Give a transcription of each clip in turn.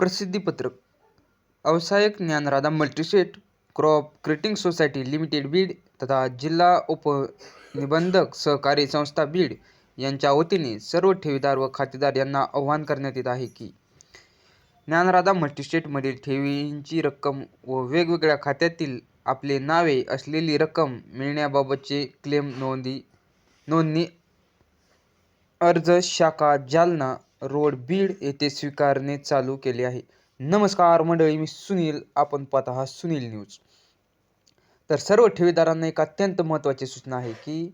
प्रसिद्धीपत्रक. व्यावसायिक Dnyanradha multistate crop credit society limited Beed तथा जिल्हा उपनिबंधक सहकारी संस्था बीड यांच्या वतीने सर्व ठेवीदार व खातेदार यांना आवाहन करण्यात येत आहे की ज्ञानराधा मल्टीस्टेटमधील ठेवींची रक्कम व वेगवेगळ्या खात्यातील आपले नावे असलेली रक्कम मिळण्याबाबतचे क्लेम नोंदी नोंदणी अर्ज शाखा जालना रोड बीड येथे स्वीकारणे चालू केले आहे. नमस्कार मंडळी मी सुनील. आपण पाहत आहात सुनील न्यूज. तर सर्व ठेवीदारांना एक अत्यंत महत्त्वाची सूचना आहे की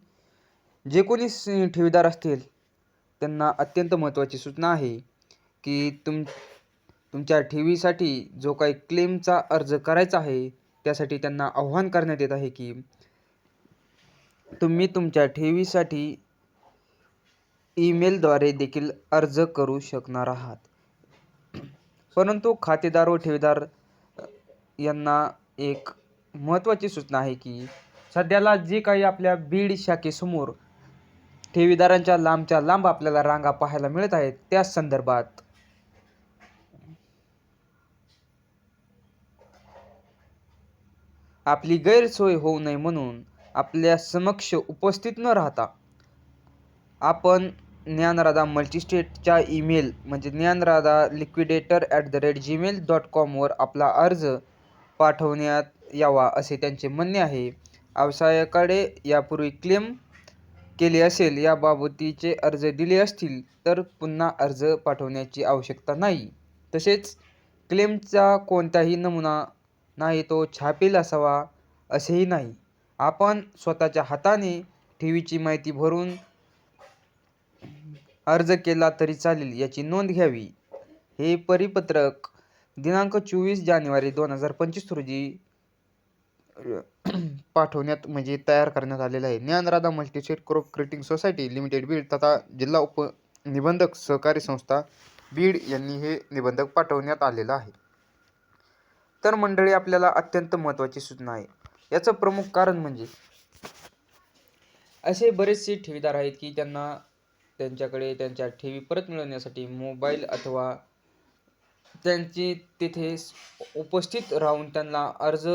जे कोणी ठेवीदार असतील त्यांना अत्यंत महत्त्वाची सूचना आहे की तुम तुमच्या ठेवीसाठी जो काही क्लेमचा अर्ज करायचा आहे त्यासाठी त्यांना आव्हान करण्यात येत आहे की तुम्ही तुमच्या ठेवीसाठी ईमेलद्वारे देखील अर्ज करू शकणार आहात. परंतु खातेदार व ठेवीदार यांना एक महत्त्वाची सूचना आहे की सध्याला जे काही आपल्या बीड शाखेसमोर ठेवीदारांच्या लांबच्या लांब आपल्याला रांगा पाहायला मिळत आहेत त्या संदर्भात आपली गैरसोय होऊ नये म्हणून आपल्या समक्ष उपस्थित न राहता आपण ज्ञानराधा मल्टीस्टेटच्या ईमेल म्हणजे Dnyanradha liquidator at the rate gmail dot कॉमवर आपला अर्ज पाठवण्यात यावा असे त्यांचे म्हणणे आहे. व्यवसायाकडे यापूर्वी क्लेम केले असेल या बाबतीचे अर्ज दिले असतील तर पुन्हा अर्ज पाठवण्याची आवश्यकता नाही. तसेच क्लेमचा कोणताही नमुना नाही तो छापील असावा असेही नाही. आपण स्वतःच्या हाताने ठेवीची माहिती भरून अर्ज केला तरी चालेल याची नोंद घ्यावी. हे परिपत्रक दिनांक चोवीस जानेवारी दोन हजार पंचवीस रोजी पाठवण्यात म्हणजे तयार करण्यात आलेलं आहे. Dnyanradha multistate crop credit society limited Beed तथा जिल्हा उप निबंधक सहकारी संस्था बीड यांनी हे निबंधक पाठवण्यात आलेलं आहे. तर मंडळी आपल्याला अत्यंत महत्त्वाची सूचना आहे. याचं प्रमुख कारण म्हणजे असे बरेचसे ठेवीदार आहेत की त्यांना त्यांच्याकडे त्यांच्या ठेवी परत मिळवण्यासाठी मोबाईल अथवा त्यांची तिथे उपस्थित राहून त्यांना अर्ज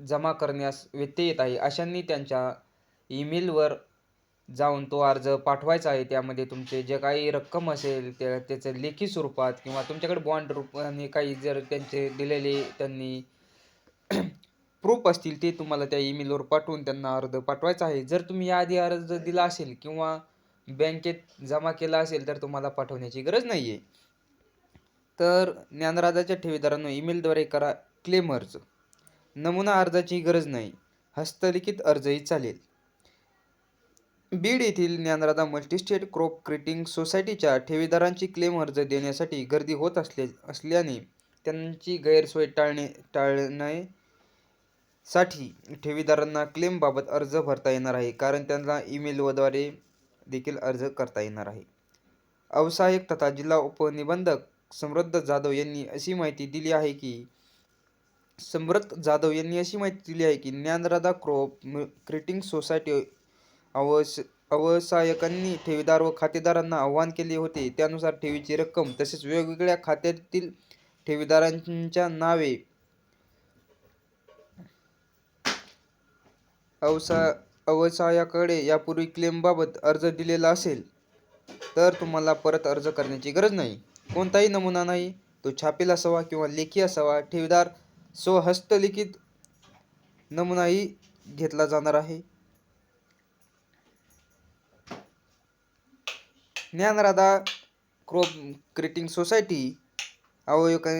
जमा करण्यास व्यत्यय येत आहे. अशांनी त्यांच्या ईमेलवर जाऊन तो अर्ज पाठवायचा आहे. त्यामध्ये तुमचे जे काही रक्कम असेल त्या त्याचं लेखी स्वरूपात किंवा तुमच्याकडे बॉन्ड रूपाने काही जर त्यांचे दिलेले त्यांनी प्रूफ असतील ते तुम्हाला त्या ईमेलवर पाठवून त्यांना अर्ज पाठवायचा आहे. जर तुम्ही याआधी अर्ज दिला असेल किंवा बँकेत जमा केला असेल तर तुम्हाला पाठवण्याची गरज नाही आहे तर ज्ञानराजाच्या ठेवीदारांनो ईमेलद्वारे करा क्लेम अर्ज. नमुना अर्जाची गरज नाही. हस्तलिखित अर्जही चालेल. बीड येथील ज्ञानराधा मल्टीस्टेट क्रॉप क्रिटिंग सोसायटीच्या ठेवीदारांची क्लेम अर्ज देण्यासाठी गर्दी होत असले असल्याने त्यांची गैरसोय टाळणे टाळण्यासाठी ठेवीदारांना क्लेमबाबत अर्ज भरता येणार आहे. कारण त्यांना ईमेलद्वारे देखील अर्ज करता येणार आहे. अवसायक तथा जिल्हा उपनिबंधक समृद्ध जाधव यांनी अशी माहिती दिली आहे की समृद्ध जाधव यांनी अशी माहिती दिली आहे की ज्ञानराधा क्रॉप क्रिटिंग सोसायटी अवस अवसायकांनी ठेवीदार व खातेदारांना आवाहन केले होते. त्यानुसार ठेवीची रक्कम तसेच वेगवेगळ्या खात्यातील ठेवीदारांच्या नावे अवसा व्यवसायाकडे यापूर्वी क्लेमबाबत अर्ज दिलेला असेल तर तुम्हाला परत अर्ज करण्याची गरज नाही. कोणताही नमुना नाही तो छापील असावा किंवा लेखी असावा ठेवीदार स्वहस्तलिखित नमुनाही घेतला जाणार आहे. ज्ञानराधा क्रॉप क्रेटिंग सोसायटी अवयका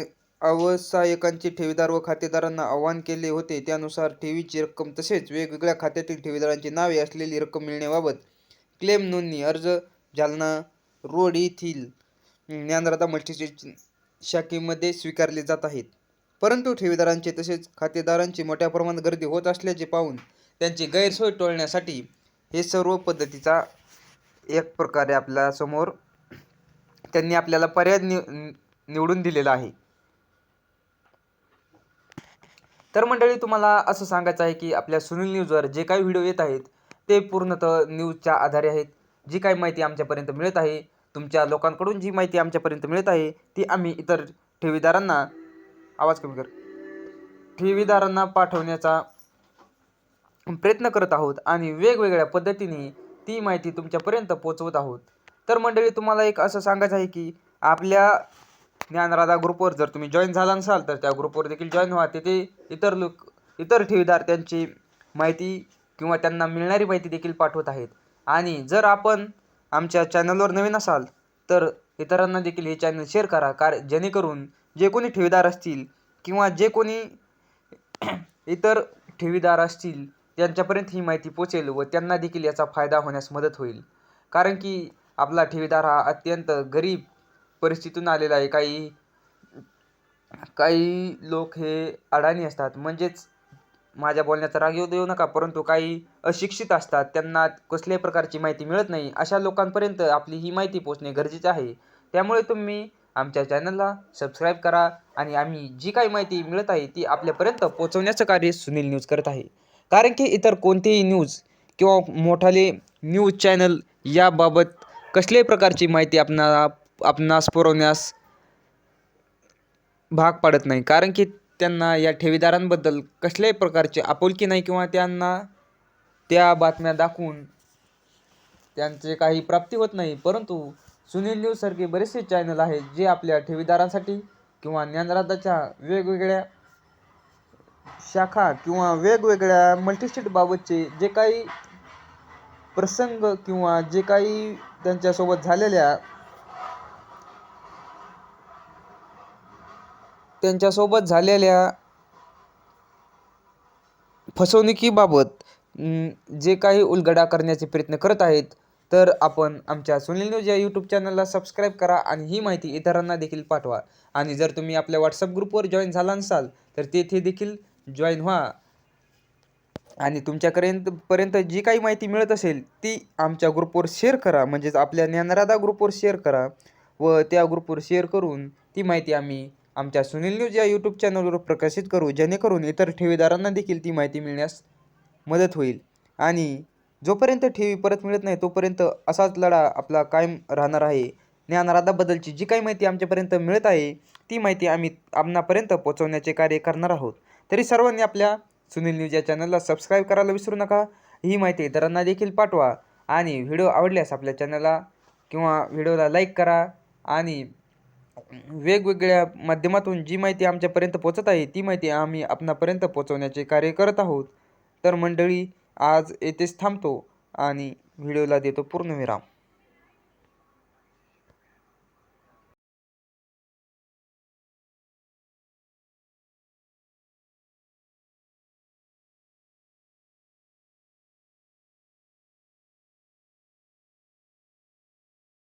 व्यवसायकांचे ठेवीदार व खातेदारांना आवाहन केले होते. त्यानुसार ठेवीची रक्कम तसेच वेगवेगळ्या खात्यातील ठेवीदारांची नावे असलेली रक्कम मिळण्याबाबत क्लेम नोंदणी अर्ज जालना रोड येथील ज्ञानराधा मल्टीस्टेट शाखेमध्ये स्वीकारले जात आहेत. परंतु ठेवीदारांचे तसेच खातेदारांची मोठ्या प्रमाणात गर्दी होत असल्याचे पाहून त्यांची गैरसोय टळण्यासाठी हे सर्व पद्धतीचा एक प्रकारे आपल्यासमोर त्यांनी आपल्याला पर्याय नि निवडून दिलेला आहे. तर मंडळी तुम्हाला असं सांगायचं आहे की आपल्या सुनील न्यूजवर जे काही व्हिडिओ येत आहेत ते पूर्णतः न्यूजच्या आधारे आहेत. जी काही माहिती आमच्यापर्यंत मिळत आहे तुमच्या लोकांकडून जी माहिती आमच्यापर्यंत मिळत आहे ती आम्ही इतर ठेवीदारांना आवाज कमी कर ठेवीदारांना पाठवण्याचा प्रयत्न करत आहोत आणि वेगवेगळ्या पद्धतीने ती माहिती तुमच्यापर्यंत पोचवत आहोत. तर मंडळी तुम्हाला एक असं सांगायचं आहे की आपल्या ज्ञानराधा ग्रुपवर जर तुम्ही जॉईन झाला नसाल तर त्या ग्रुपवर देखील जॉईन व्हा. तिथे इतर लोक इतर ठेवीदार त्यांची माहिती किंवा त्यांना मिळणारी माहिती देखील पाठवत आहेत. आणि जर आपण आमच्या चॅनलवर नवीन असाल तर इतरांना देखील हे चॅनल शेअर करा. कार जेणेकरून जे कोणी ठेवीदार असतील किंवा जे कोणी इतर ठेवीदार असतील त्यांच्यापर्यंत ही माहिती पोचेल व त्यांना देखील याचा फायदा होण्यास मदत होईल. कारण की आपला ठेवीदार हा अत्यंत गरीब परिस्थितीतून आलेला आहे. काही काही लोक हे अडाणी असतात. म्हणजेच माझ्या बोलण्याचा राग येऊ देऊ नका परंतु काही अशिक्षित असतात. त्यांना कसल्याही प्रकारची माहिती मिळत नाही. अशा लोकांपर्यंत आपली ही माहिती पोचणे गरजेचे आहे. त्यामुळे तुम्ही आमच्या चॅनलला सबस्क्राईब करा आणि आम्ही जी काही माहिती मिळत आहे ती आपल्यापर्यंत पोचवण्याचं कार्य सुनील न्यूज करत आहे. कारण की इतर कोणतेही न्यूज किंवा मोठाले न्यूज चॅनल याबाबत कसल्याही प्रकारची माहिती आपणा आपणास पुरवण्यास भाग पाडत नाही. कारण की त्यांना या ठेवीदारांबद्दल कसल्याही प्रकारची आपुलकी नाही किंवा त्यांना त्या बातम्या दाखवून त्यांचे काही प्राप्ती होत नाही. परंतु सुनील न्यूजसारखे बरेचसे चॅनल आहेत जे आपल्या ठेवीदारांसाठी किंवा ज्ञानराधाच्या वेगवेगळ्या शाखा किंवा वेगवेगळ्या मल्टीस्टेटबाबतचे जे काही प्रसंग किंवा जे काही त्यांच्यासोबत झालेल्या त्यांच्यासोबत झालेल्या फसवणुकीबाबत जे काही उलगडा करण्याचे प्रयत्न करत आहेत तर आपण आमच्या सुनील न्यूज या यूट्यूब चॅनलला सबस्क्राईब करा आणि ही माहिती इतरांना देखील पाठवा. आणि जर तुम्ही आपल्या व्हॉट्सअप ग्रुपवर जॉईन झाला नसाल तर तेथे देखील जॉईन व्हा. आणि तुमच्यापर्यंत पर्यंत जी काही माहिती मिळत असेल ती आमच्या ग्रुपवर शेअर करा. म्हणजेच आपल्या ज्ञानराधा ग्रुपवर शेअर करा. व त्या ग्रुपवर शेअर करून ती माहिती आम्ही आमच्या सुनील न्यूज या यूट्यूब चॅनलवर प्रकाशित करू जेणेकरून इतर ठेवीदारांना देखील ती माहिती मिळण्यास मदत होईल. आणि जोपर्यंत ठेवी परत मिळत नाही तोपर्यंत असाच लढा आपला कायम राहणार आहे. ज्ञानराधाबद्दलची जी काही माहिती आमच्यापर्यंत मिळत आहे ती माहिती आम्ही आपणापर्यंत पोहोचवण्याचे कार्य करणार आहोत. तरी सर्वांनी आपल्या सुनील न्यूज या चॅनलला सबस्क्राईब करायला विसरू नका. ही माहिती इतरांना देखील पाठवा. आणि व्हिडिओ आवडल्यास आपल्या चॅनलला किंवा व्हिडिओला लाईक करा. आणि वेगवेगळ्या माध्यमातून जी माहिती आमच्यापर्यंत पोचत आहे ती माहिती आम्ही आपणापर्यंत पोचवण्याचे कार्य करत आहोत. तर मंडळी आज येथेच थांबतो आणि व्हिडिओला देतो पूर्णविराम